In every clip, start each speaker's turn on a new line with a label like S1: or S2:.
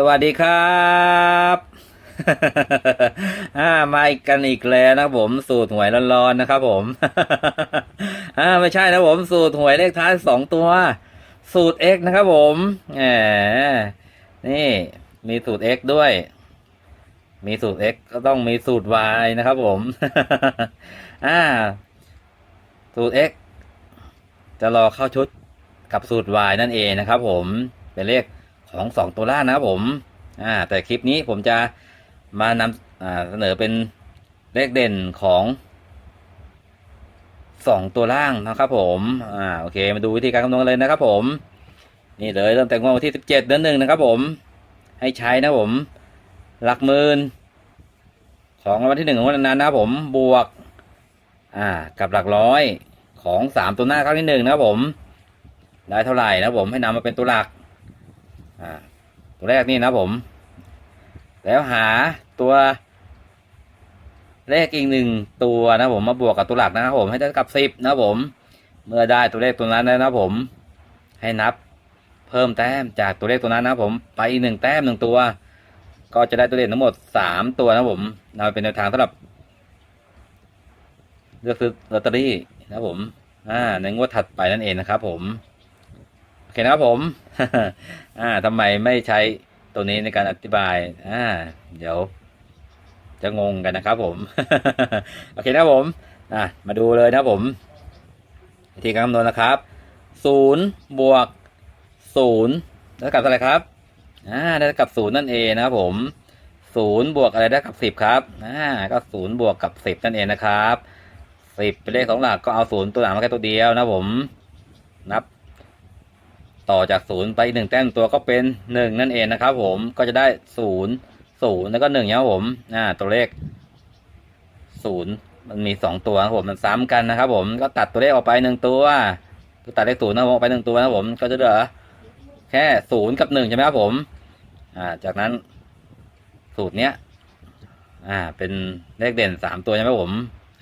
S1: สวัสดีครับอ่ามาอีกกันอีกแล้วนะครับผมสูตรหวยร้อนๆนะครับผมอ่าไม่ใช่นะผมสูตรหวยเลขท้ายสองตัว สูตร X นะครับผมแหมนี่มีสูตร X ด้วย มีสูตร X ก็ต้องมีสูตร Y นะครับผมอ่าสูตร X จะรอเข้าชุดกับสูตร Y นั่นเองนะครับผมเป็นเลข ของสองตัวล่างนะครับผมอ่าแต่คลิปนี้ผมจะมานำเสนอเป็นเลขเด่นของสองตัวล่างนะครับผมอ่าโอเคมาดูวิธีการคำนวณเลยนะครับผม นี่เลยเริ่มแต่งวดวันที่สิบเจ็ดเดือนหนึ่งนะครับผมให้ใช้นะผม หลักหมื่นของวัลที่หนึ่งของวันนั้นนะผมบวก อ่ากับหลักร้อยของสามตัวหน้าครั้งที่หนึ่งนะครับผม ได้เท่าไหร่นะผมให้นำมาเป็นตัวหลัก อ่าตัวแรกนี่นะผม แล้วหาตัวเลขอีกหนึ่งตัวนะผมมาบวกกับตัวหลักนะครับผมให้ได้กับสิบนะผม เมื่อได้ตัวเลขตัวนั้นแล้วนะผม ให้นับเพิ่มแต้มจากตัวเลขตัวนั้นนะผมไปอีกหนึ่งแต้มหนึ่งตัว ก็จะได้ตัวเลขทั้งหมดสามตัวนะผมนำไปเป็นแนวทางสำหรับเลือกซื้อลอตเตอรี่นะผมอ่าในงวดถัดไปนั่นเองนะครับผม เคนะครับผม อ่าทำไมไม่ใช้ตัวนี้ในการอธิบาย อ่า เดี๋ยว จะงงกันนะครับผม โอเคนะครับผม อ่ามาดูเลยนะครับผม วิธีการคำนวณนะครับศูนย์บวกศูนย์แล้กับอะไรครับ อ่า ได้กับศูนย์นั่นเองนะครับผมศูนย์บวกอะไรได้กับสิบครับ อ่า ก็ศูนย์บวกกับสิบนั่นเองนะครับสิบเป็นเลขสองหลักก็เอาศูนย์ตัวหลังมาแค่ตัวเดียวนะครับผม นับ ต่อจากศูนย์ไปหนึ่งแต้มตัวก็เป็นหนึ่งนั่นเองนะครับ ผมก็จะได้ศูนย์ศูนย์แล้วก็หนึ่งนะครับผมอ่าตัวเลขศูนย์มันมีสองตัวครับผมมันซ้ำกันนะครับ ผมก็ตัดตัวเลขออกไปหนึ่งตัวตัดเลขศูนย์นะครับผมออกไปหนึ่งตัวนะครับผมก็จะเหลือแค่ศูนย์กับหนึ่งใช่ไหมครับผมอ่าจากนั้นสูตรเนี้ยอ่าเป็นเลขเด่นสามตัวใช่ไหมผม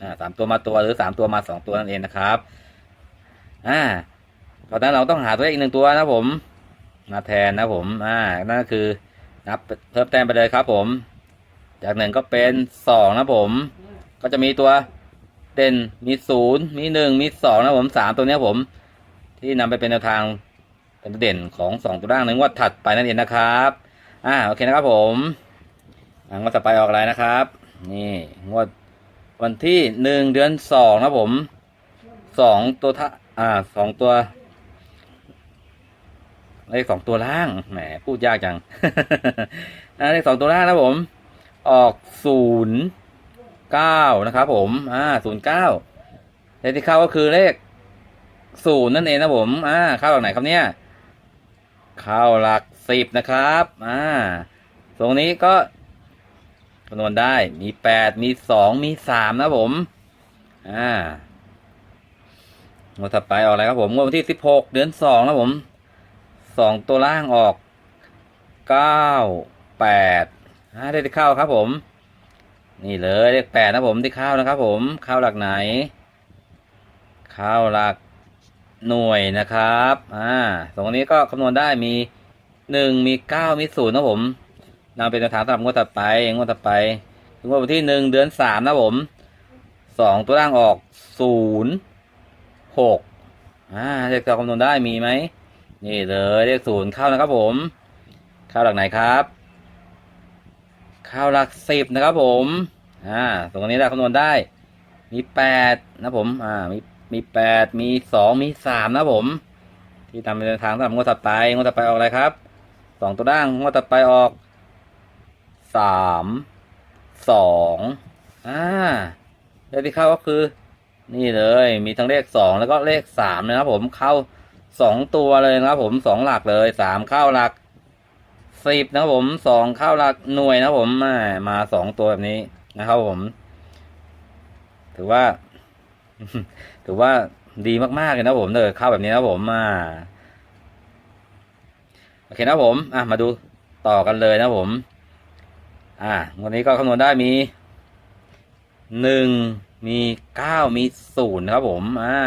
S1: อ่าสามตัวมาตัวหรือสามตัวมาสองตัวนั่นเองนะครับอ่า ตอนนั้นเราต้องหาตัวเลขอีกหนึ่งตัวนะผมมาแทนนะผมอ่านั่นก็คือนับเพิ่มแต้มไปเลยครับผม จากหนึ่งก็เป็นสองนะผม ก็จะมีตัวเด่นมีศูนย์มีหนึ่งมีสองนะผมสามตัวเนี้ยผม ที่นำไปเป็นแนวทางเป็นตัวเด่นของสองตัวล่างในงวดถัดไปนั่นเองนะครับอ่าโอเคนะครับผมอ่างวดต่อไปออกอะไรนะครับ นี่งวดวันที่หนึ่งเดือนสองนะผมสองตัวทะอ่าสองตัว เลขสองตัวล่างแหมพูดยากจังอ่าเลขสองตัวล่างนะผม ออกศูนย์เก้านะครับผมอ่าศูนย์เก้าเลขที่เข้าก็คือเลขศูนย์นั่นเองนะผมอ่าเข้าหลักไหนครับเนี่ย เข้าหลักสิบนะครับอ่าตรงนี้ก็คำนวณได้มีแปดมีสองมีสามนะผมอ่างวดถัดไปออกอะไรครับผมงวดวันที่สิบหกเดือนสองนะผม สองตัวล่างออกเก้าแปดได้ที่เข้าครับผม นี่เลยเลขแปดนะผมที่เข้านะครับผมเข้าหลักไหน เข้าหลักหน่วยนะครับอ่าตรงนี้ก็คำนวณได้มีหนึ่งมีเก้ามีศูนย์นะผมนำเป็นแนวทางสำหรับงวดถัดไปงวดถัดไปถึงวันที่หนึ่งเดือนสามนะผมสองตัวล่างออกศูนย์หกอ่าเลขเราคำนวณได้มีไหม นี่เลยเลขศูนย์เข้านะครับผม เข้าหลักไหนครับ เข้าหลักสิบนะครับผมอ่าตรงนี้เราคำนวณได้ มีแปดนะผมอ่ามีมีแปดมีสองมีสามนะผม ที่ทำเป็นทางสำหรับงวดถัดไปงวดถัดไปออกอะไรครับสองตัวด่างงวดถัดไปออกสามสองอ่าเลขที่เข้าก็คือ นี่เลย มีทั้งเลขสองแล้วก็เลขสามนะครับผมเข้า สองตัวเลยนะครับผมสองหลักเลยสามเข้าหลักสิบนะครับผมสองเข้าหลักหน่วยนะครับผมมามาสองตัวแบบนี้นะครับผม ถือว่า ถือว่าดีมากๆเลยนะผมเลยเข้าแบบนี้นะผมมาโอเคนะผมอะมาดูต่อกันเลยนะผม อะวันนี้ก็คำนวณได้มีหนึ่งมีเก้ามีศูนย์ครับผม อ่า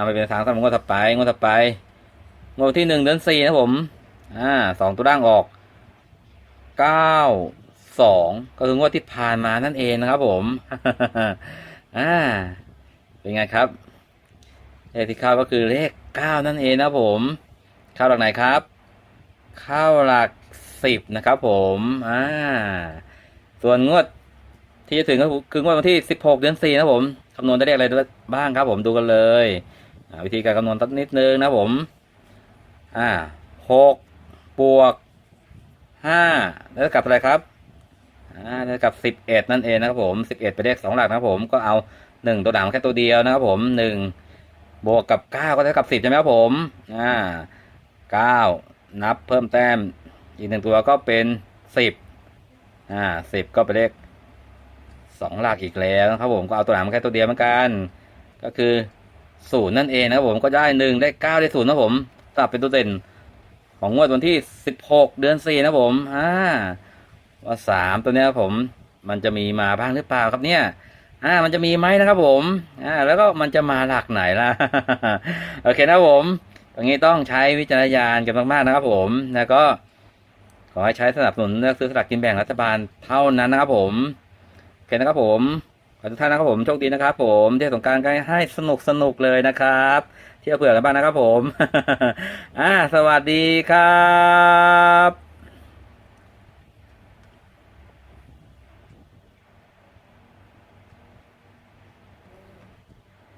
S1: นำไปเป็นทางสำหรับงวดถัดไปงวดถัดไปงวดที่หนึ่งเดือนสี่นะผมอ่าสองตัวด่างออกเก้าสองก็คืองวดที่ผ่านมานั่นเองนะครับผมอ่าเป็นไงครับเลขที่เข้าก็คือเลขเก้านั่นเองนะผมเข้าหลักไหนครับ เข้าหลักสิบนะครับผมอ่าส่วนงวดที่จะถึงก็คืองวดวันที่สิบหกเดือนสี่นะผมคำนวณได้เลขอะไรบ้างครับผมดูกันเลย วิธีการคำนวณตัดนิดนึงนะผม อ่าหกบวกห้าแล้วกับอะไรครับ อ่าแล้วกับสิบเอ็ดนั่นเองนะครับผมสิบเอ็ดเป็นเลขสองหลักนะครับผมก็เอาหนึ่งตัวด่างแค่ตัวเดียวนะครับผมหนึ่งบวกกับเก้าก็เท่ากับสิบใช่ไหมครับผม อ่าเก้านับเพิ่มแต้มอีกหนึ่งตัวก็เป็นสิบอ่าสิบก็เป็นเลขสองหลักอีกแล้วนะครับผมก็เอาตัวด่างมาแค่ตัวเดียวเหมือนกัน ก็คือ ศูนย์นั่นเองนะครับผมก็ได้หนึ่งได้เก้าได้ศูนย์นะผมสลับเป็นตัวเด่น ของงวดวันที่สิบหกเดือนสี่นะผมอ่าว่าสามตัวเนี้ยครับผม มันจะมีมาบ้างหรือเปล่าครับเนี่ยอ่ามันจะมีไหมนะครับผมอ่าแล้วก็มันจะมาหลักไหนล่ะโอเคนะผมตรงนี้ต้องใช้วิจารณญาณกันมากๆนะครับผมแล้วก็ขอให้ใช้สนับสนุนเลือกซื้อสลากกินแบ่งรัฐบาลเท่านั้นนะครับผมโอเคนะครับผม ทุกท่านนะครับผมโชคดีนะครับผมเที่ยวสงการกันให้สนุกสนุกเลยนะครับเที่ยวเผื่อกันบ้างนะครับผม อ่า สวัสดีครับ